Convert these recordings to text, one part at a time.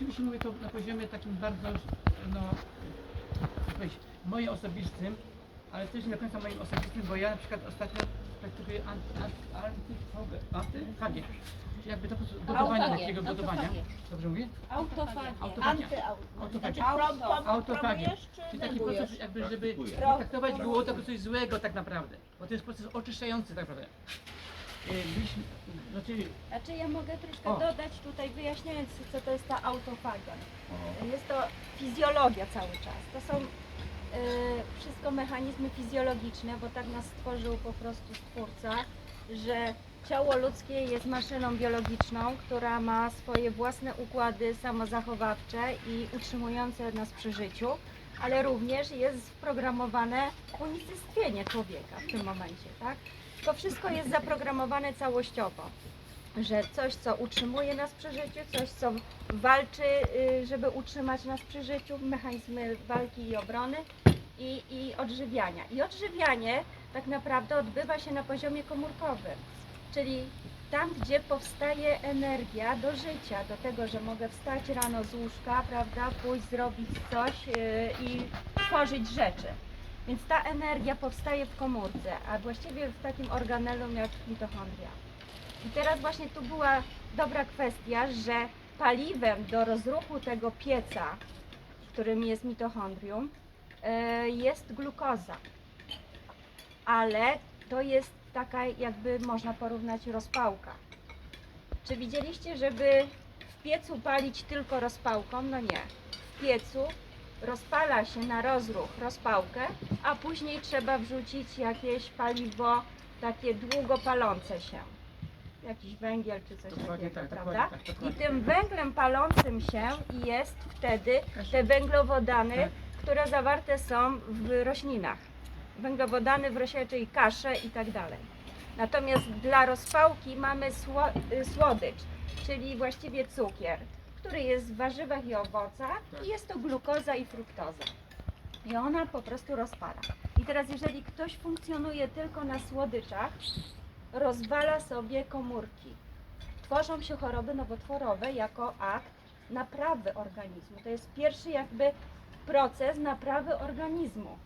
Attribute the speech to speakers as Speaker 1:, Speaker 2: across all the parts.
Speaker 1: oczywiście mówię to na poziomie takim bardzo, no, powiedzieć, moim osobistym, ale też nie do końca moim osobistym, bo ja na przykład ostatnio praktykuję anty, anty, anty, antyfagię. Czyli jakby to po prostu
Speaker 2: Autofagię,
Speaker 1: takiego
Speaker 2: autofagię.
Speaker 1: Dobrze mówię?
Speaker 2: Autofagia.
Speaker 1: Autofagia.
Speaker 2: Antyauto.
Speaker 1: Autofagia. Autofagia. Czyli taki proces jakby, żeby nie traktować było to jako coś złego tak naprawdę. Bo to jest proces oczyszczający tak naprawdę. Byliśmy, znaczy,
Speaker 3: Znaczy ja mogę troszkę
Speaker 1: O.
Speaker 3: dodać tutaj wyjaśniając co to jest ta autofagia. Jest to fizjologia cały czas. To są e, wszystko mechanizmy fizjologiczne, bo tak nas stworzył po prostu Stwórca, że ciało ludzkie jest maszyną biologiczną, która ma swoje własne układy samozachowawcze i utrzymujące nas przy życiu, ale również jest wprogramowane unicestwienie człowieka w tym momencie, tak? To wszystko jest zaprogramowane całościowo że coś, co utrzymuje nas przy życiu, coś, co walczy, y, żeby utrzymać nas przy życiu, mechanizmy walki i obrony i, i odżywiania. I odżywianie tak naprawdę odbywa się na poziomie komórkowym, czyli tam, gdzie powstaje energia do życia, do tego, że mogę wstać rano z łóżka, prawda, pójść zrobić coś y, i tworzyć rzeczy. Więc ta energia powstaje w komórce, a właściwie w takim organelum jak mitochondria. I teraz właśnie tu była dobra kwestia, że paliwem do rozruchu tego pieca, którym jest mitochondrium, e, jest glukoza. Ale to jest taka jakby można porównać rozpałka. Czy widzieliście, żeby w piecu palić tylko rozpałką? No nie. W piecu rozpala się na rozruch rozpałkę, a później trzeba wrzucić jakieś paliwo takie długo palące się jakiś węgiel czy coś
Speaker 1: Dokładnie
Speaker 3: takiego,
Speaker 1: tak,
Speaker 3: prawda?
Speaker 1: dokładnie tak,
Speaker 3: I tym węglem palącym się jest wtedy te węglowodany,
Speaker 1: Tak.
Speaker 3: które zawarte są w roślinach. Węglowodany w roślinach, czyli kasze i tak dalej. Natomiast dla rozpałki mamy sło, y, słodycz, czyli właściwie cukier, który jest w warzywach i owocach i jest to glukoza i fruktoza. I ona po prostu rozpala. I teraz jeżeli ktoś funkcjonuje tylko na słodyczach, rozwala sobie komórki. Tworzą się choroby nowotworowe jako akt naprawy organizmu. To jest pierwszy jakby proces naprawy organizmu.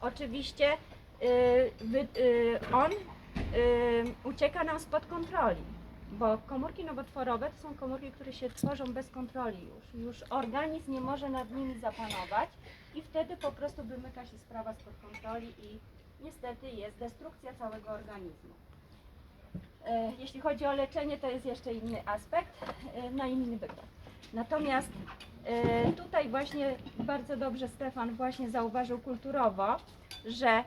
Speaker 3: Oczywiście y, wy, y, on y, ucieka nam spod kontroli, bo komórki nowotworowe to są komórki, które się tworzą bez kontroli już. Już organizm nie może nad nimi zapanować i wtedy po prostu wymyka się sprawa spod kontroli i niestety jest destrukcja całego organizmu. E, Jeśli chodzi o leczenie, to jest jeszcze inny aspekt, e, na inny wykład. Natomiast e, tutaj właśnie bardzo dobrze Stefan właśnie zauważył kulturowo, że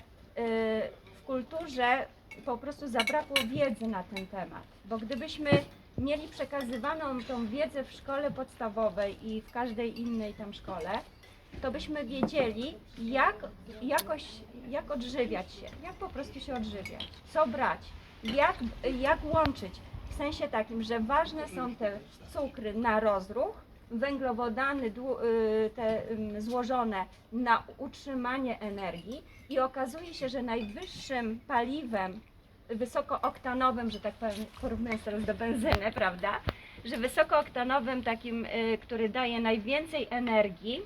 Speaker 3: w kulturze po prostu zabrakło wiedzy na ten temat, bo gdybyśmy mieli przekazywaną tą wiedzę w szkole podstawowej i w każdej innej tam szkole, to byśmy wiedzieli, jak, jakoś, jak odżywiać się, jak po prostu się odżywiać, co brać, jak, jak łączyć. W sensie takim, że ważne są te cukry na rozruch, węglowodany y, te złożone na utrzymanie energii i okazuje się, że najwyższym paliwem wysokooktanowym, że tak powiem, porównując teraz do benzyny, prawda, że wysokooktanowym takim, y, który daje najwięcej energii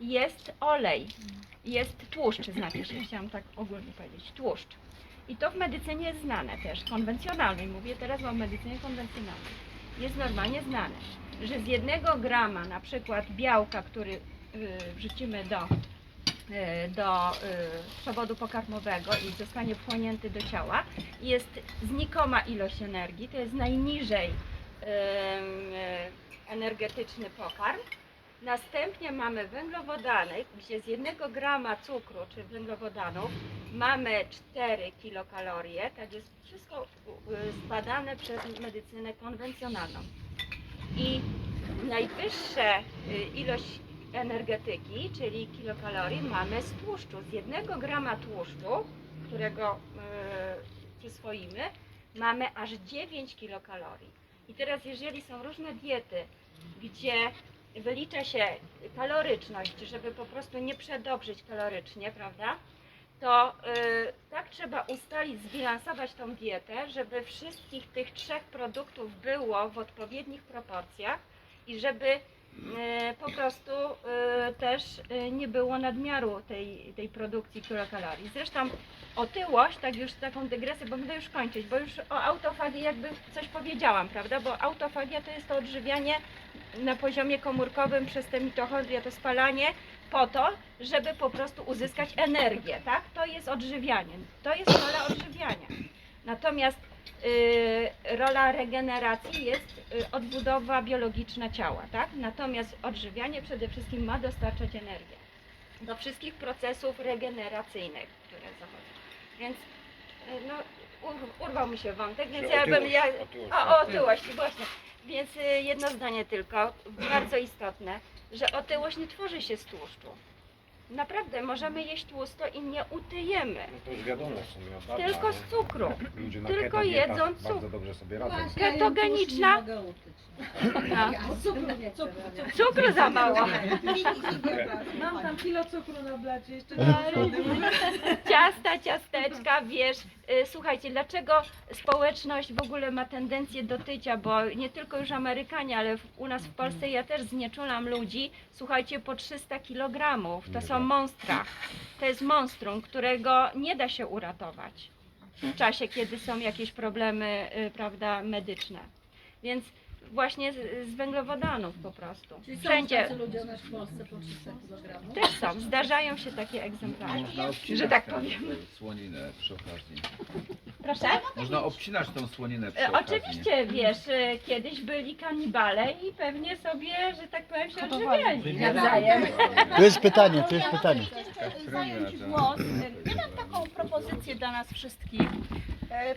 Speaker 3: jest olej, jest tłuszcz, znaczy się, chciałam tak ogólnie powiedzieć, tłuszcz. I to w medycynie jest znane też, konwencjonalnej, mówię teraz o medycynie konwencjonalnej. Jest normalnie znane, że z jednego grama na przykład białka, który y, wrzucimy do, y, do y, przewodu pokarmowego i zostanie wchłonięty do ciała, jest znikoma ilość energii, to jest najniżej energetyczny pokarm. Następnie mamy węglowodany, gdzie z jednego grama cukru czy węglowodanów mamy 4 kilokalorie, tak jest wszystko y, zbadane przez medycynę konwencjonalną. I najwyższe y, ilość energetyki, czyli kilokalorii, mamy z tłuszczu. Z jednego grama tłuszczu, którego y, przyswoimy, mamy aż 9 kilokalorii. I teraz jeżeli są różne diety, gdzie wylicza się kaloryczność, żeby po prostu nie przedobrzyć kalorycznie, prawda? To y, tak trzeba ustalić, zbilansować tą dietę, żeby wszystkich tych trzech produktów było w odpowiednich proporcjach i żeby po prostu e, też e, nie było nadmiaru tej, tej produkcji kilokalorii. Zresztą otyłość, tak już taką dygresję, bo będę już kończyć, bo już o autofagii jakby coś powiedziałam, prawda? Bo autofagia to jest to odżywianie na poziomie komórkowym przez te mitochondria, to spalanie po to, żeby po prostu uzyskać energię, tak? To jest odżywianie, to jest rola odżywiania. Natomiast y, rola regeneracji jest odbudowa biologiczna ciała, tak? Natomiast odżywianie przede wszystkim ma dostarczać energię do wszystkich procesów regeneracyjnych, które zachodzą. Więc y, no, ur- urwał mi się wątek, więc
Speaker 2: Że
Speaker 3: ja bym... Ja, o, o otyłości, właśnie. Więc y, jedno zdanie tylko, bardzo istotne, że otyłość nie tworzy się z tłuszczu. Naprawdę, możemy jeść tłusto i nie utyjemy.
Speaker 2: No to już wiadomo w sumie od dawna,
Speaker 3: Tylko
Speaker 2: nie?
Speaker 3: z cukru.
Speaker 2: Ludzie na
Speaker 3: tylko
Speaker 2: keto dietach
Speaker 3: cuk-
Speaker 2: bardzo dobrze sobie radzą.
Speaker 3: Ketogeniczna.
Speaker 4: Ja
Speaker 3: No.
Speaker 4: cukru nie chcę.
Speaker 3: Cukru za mało.
Speaker 4: Mam tam kilo cukru na blacie, jeszcze
Speaker 3: No, Ciasta, ciasteczka, wiesz. y, Słuchajcie, dlaczego społeczność w ogóle ma tendencję do tycia, bo nie tylko już Amerykanie, ale w, u nas w Polsce ja też znieczulam ludzi, słuchajcie, po 300 kg. To są monstra. To jest monstrum, którego nie da się uratować w czasie, kiedy są jakieś problemy, y, prawda, medyczne. Więc właśnie z, z węglowodanów po prostu.
Speaker 4: Czyli są
Speaker 3: Wszędzie
Speaker 4: tacy ludzie w Polsce po 300 kg.
Speaker 3: też są, zdarzają się takie egzemplarze.
Speaker 5: Można obcinać
Speaker 3: Że tak
Speaker 5: tę
Speaker 3: powiem.
Speaker 5: słoninę przy okazji.
Speaker 3: Proszę?
Speaker 5: Można obcinać tą słoninę przy
Speaker 3: E,
Speaker 5: okazji.
Speaker 3: Oczywiście, wiesz, e, kiedyś byli kanibale i pewnie sobie, że tak powiem, się odżywiali nawzajem.
Speaker 6: Tu jest pytanie, tu jest pytanie.
Speaker 7: jeszcze zająć głos. Ja mam taką propozycję dla nas wszystkich, e,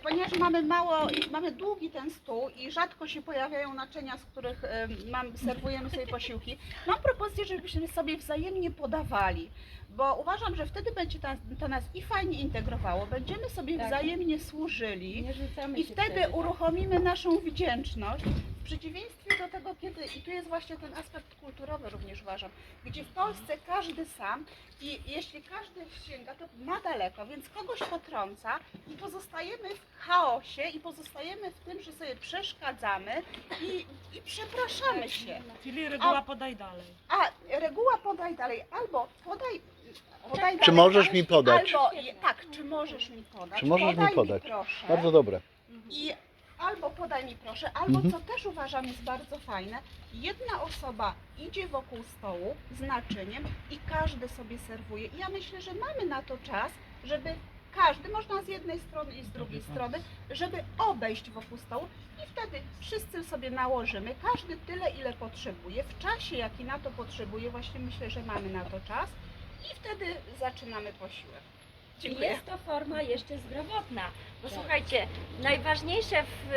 Speaker 7: ponieważ mamy mało, mamy długi ten stół i rzadko się pojawiają naczynia, z których e, mam, serwujemy sobie posiłki. Mam propozycję, żebyśmy sobie wzajemnie podawali. Bo uważam, że wtedy będzie to, to nas i fajnie integrowało, będziemy sobie
Speaker 3: Tak.
Speaker 7: wzajemnie służyli. I
Speaker 3: się
Speaker 7: wtedy
Speaker 3: tak?
Speaker 7: uruchomimy naszą wdzięczność. W przeciwieństwie do tego, kiedy, i tu jest właśnie ten aspekt kulturowy również uważam, gdzie w Polsce każdy sam i jeśli każdy sięga, to ma daleko, więc kogoś potrąca i pozostajemy w chaosie i pozostajemy w tym, że sobie przeszkadzamy i, i przepraszamy się.
Speaker 8: Czyli reguła podaj dalej.
Speaker 7: A reguła podaj dalej, albo podaj. podaj
Speaker 6: Czy
Speaker 7: dalej,
Speaker 6: możesz mi podać?
Speaker 7: Albo, tak, czy możesz mi podać?
Speaker 6: Czy możesz mi
Speaker 7: podaj
Speaker 6: podać?
Speaker 7: proszę.
Speaker 6: Bardzo dobre.
Speaker 7: I albo podaj mi proszę, albo
Speaker 6: Mhm.
Speaker 7: co też uważam jest bardzo fajne, jedna osoba idzie wokół stołu z naczyniem i każdy sobie serwuje. I ja myślę, że mamy na to czas, żeby każdy, można z jednej strony i z drugiej strony, żeby obejść wokół stołu i wtedy wszyscy sobie nałożymy, każdy tyle, ile potrzebuje, w czasie, jaki na to potrzebuje, właśnie myślę, że mamy na to czas i wtedy zaczynamy posiłek.
Speaker 3: I
Speaker 7: Dziękuję.
Speaker 3: jest to forma jeszcze zdrowotna. Bo słuchajcie, najważniejsze w,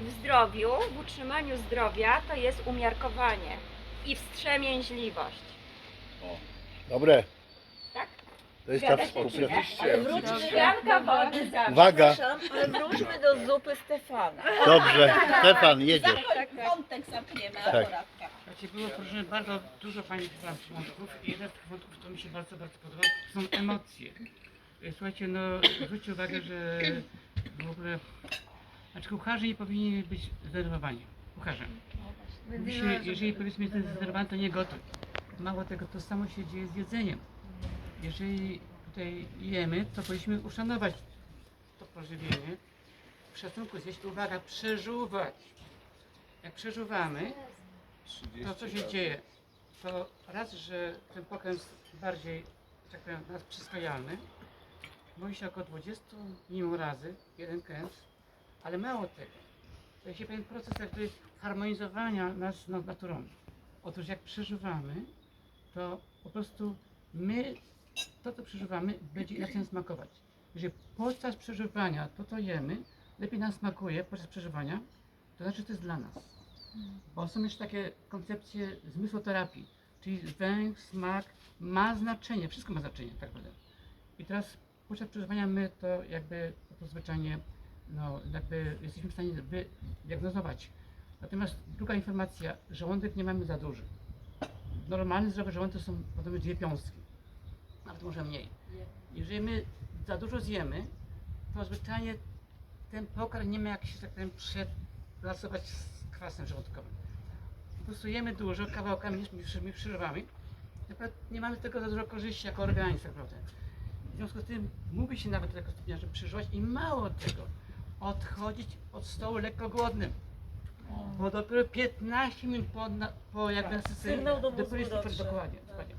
Speaker 3: w zdrowiu, w utrzymaniu zdrowia, to jest umiarkowanie i wstrzemięźliwość.
Speaker 6: Dobre.
Speaker 3: Tak?
Speaker 6: To jest ta
Speaker 3: Zgadza się?
Speaker 6: współpraca.
Speaker 5: Oczywiście.
Speaker 3: Szklanka wody zawsze.
Speaker 6: Uwaga.
Speaker 4: Ale wróćmy do zupy Stefana.
Speaker 6: Dobrze. Stefan, jedziesz.
Speaker 7: Wątek zamkniemy
Speaker 6: Tak.
Speaker 7: akurat.
Speaker 1: Słuchajcie, było proszę bardzo dużo fajnych spraw wątków i jeden z tych wątków, co mi się bardzo, bardzo podoba, to są emocje. Słuchajcie, no zwróćcie uwagę, że w ogóle, znaczy kucharze nie powinni być zdenerwowani. Kucharze. Się, jeżeli powiedzmy jest zdenerwowany, to nie gotuj. Mało tego, to samo się dzieje z jedzeniem. Jeżeli tutaj jemy, to powinniśmy uszanować to pożywienie. W szacunku zjeść, uwaga, przeżuwać. Jak przeżuwamy, to co się dzieje? To raz, że ten pokarm jest bardziej, tak powiem, nas przyswajalny. Mówi się około 20 minimum razy, jeden kęs, ale mało tego. To jest pewien proces jakby harmonizowania nas z naturą. Otóż jak przeżywamy, to po prostu my, to co przeżywamy, będzie inaczej nam smakować. Jeżeli podczas przeżywania to, co jemy, lepiej nam smakuje podczas przeżywania, to znaczy, że to jest dla nas. Bo są jeszcze takie koncepcje zmysłoterapii, czyli węch, smak ma znaczenie, wszystko ma znaczenie tak naprawdę. I teraz podczas przeżywania my to jakby po prostu zwyczajnie, no jakby jesteśmy w stanie wydiagnozować. Natomiast druga informacja, żołądek nie mamy za duży. Normalny, zdrowy żołądek są powiedzmy dwie piąstki, nawet może mniej. Jeżeli my za dużo zjemy, to zwyczajnie ten pokarm nie ma jak się tak powiem przeplasować z kwasem żołądkowym. stosujemy dużo kawałkami przerwami, nie mamy tego za dużo korzyści jako organizm, tak. W związku z tym mówi się nawet tego stopnia, żeby przeżywać i mało tego, odchodzić od stołu lekko głodnym. Bo dopiero 15 minut po, na, po jakby
Speaker 8: Tak. Sygnał do
Speaker 1: dopiero jest
Speaker 8: dotrze.
Speaker 1: dokładnie, dokładnie.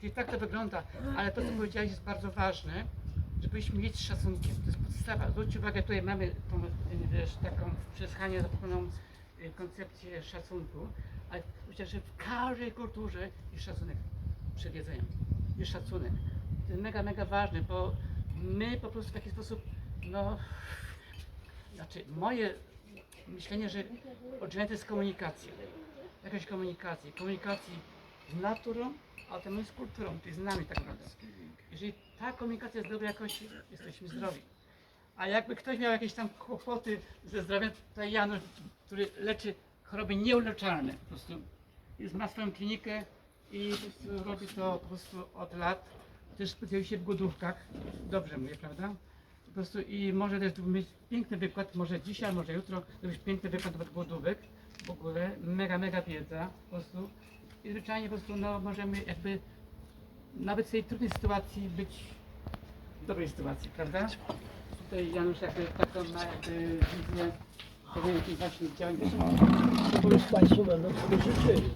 Speaker 1: Czyli tak to wygląda, ale to co powiedziałeś jest bardzo ważne, żebyśmy mieć z szacunkiem. To jest podstawa. Zwróćcie uwagę, tutaj mamy tą, y, wiesz, taką przez Hanię zapewioną y, koncepcję szacunku, ale myślę, że w każdej kulturze jest szacunek przed jedzeniem. Jest szacunek. Mega, mega ważne, bo my po prostu w taki sposób, no, znaczy moje myślenie, że odżywianie jest komunikacja. Jakaś komunikacja. Komunikacji z naturą, a to my z kulturą, czyli z nami tak naprawdę. Jeżeli ta komunikacja jest dobrej jakości, jesteśmy zdrowi. A jakby ktoś miał jakieś tam kłopoty ze zdrowiem, to Janusz, który leczy choroby nieuleczalne, po prostu jest, ma swoją klinikę i robi to po prostu od lat. Też specjalizuje się w głodówkach. Dobrze mówię, prawda? Po prostu i może też mieć piękny wykład, może dzisiaj, może jutro, zrobić piękny wykład od głodówek. W ogóle mega, mega wiedza po prostu. I zwyczajnie po prostu no, możemy jakby nawet w tej trudnej sytuacji być w dobrej sytuacji, prawda? Tutaj Janusz jakby taką ma jakby wizję jakich właśnie działań.
Speaker 9: Państwo będą sobie życzyli.